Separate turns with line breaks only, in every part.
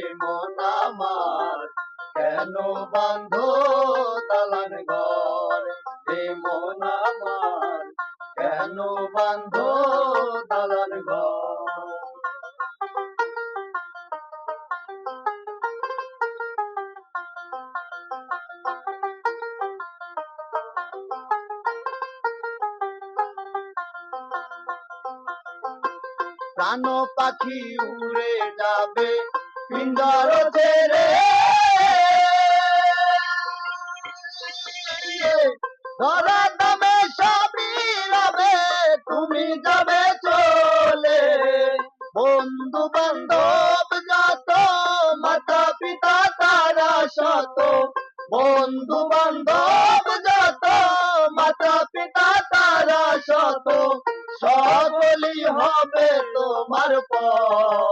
মন কেন বাঁধ দালান ঘর? রে মন কেন বাঁধ দালান ঘর? প্রাণ পাখি উড়ে যাবে। পিঞ্জর ছেড়ে ধরা সবই রবে তুমি যাবে চলে। বন্ধু বান্ধব যত মাতা পিতা তারা শত। বন্ধু বান্ধব যত মাতা পিতা তারা শত। সকলই হবে তোমার পর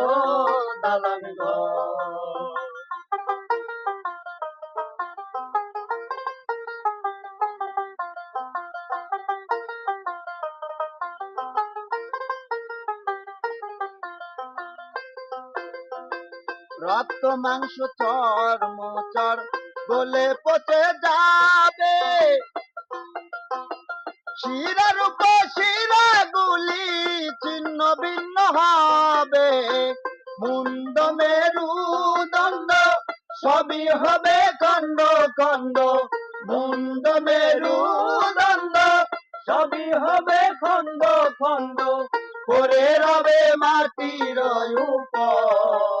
রক্ত, মাংস, চর্ম, চর গলে পচে যাবে। শিরার উপর শিরা গুলি ছিন্ন ভিন্ন হবে। মুন্ড মেরু দণ্ড, সবই হবে খণ্ড খণ্ড। মেরু দণ্ড, সবই হবে খণ্ড খণ্ড। করে রবে মাটির উপর।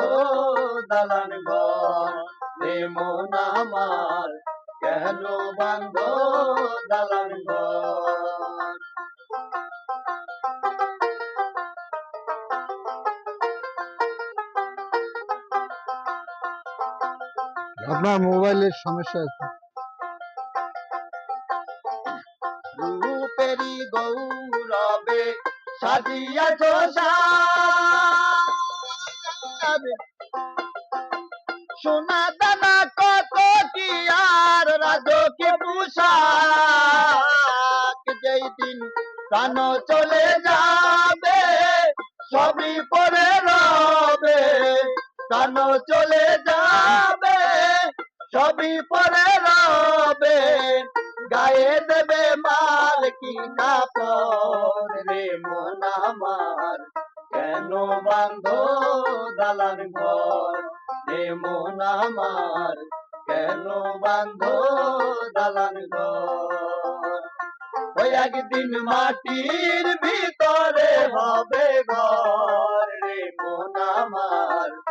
আপনার মোবাইলের সমস্যা আছে।
রূপেরি গৌরবে সাজিয়াছ সোনা দানা কত কি আর রাজকে পোশাক। যেই দিন চলে যাবে, সবই পরে প্রাণ চলে যাবে, সবই পরে রবে। গায়ে দেবে মাল কি কাপড় রে মন আমার। কেন বান্ধ দালান ঘর রে মন আমার? কেন বান্ধ দালান ঘর? ওই একদিন মাটির ভিতরে হবে ঘর রে মন আমার।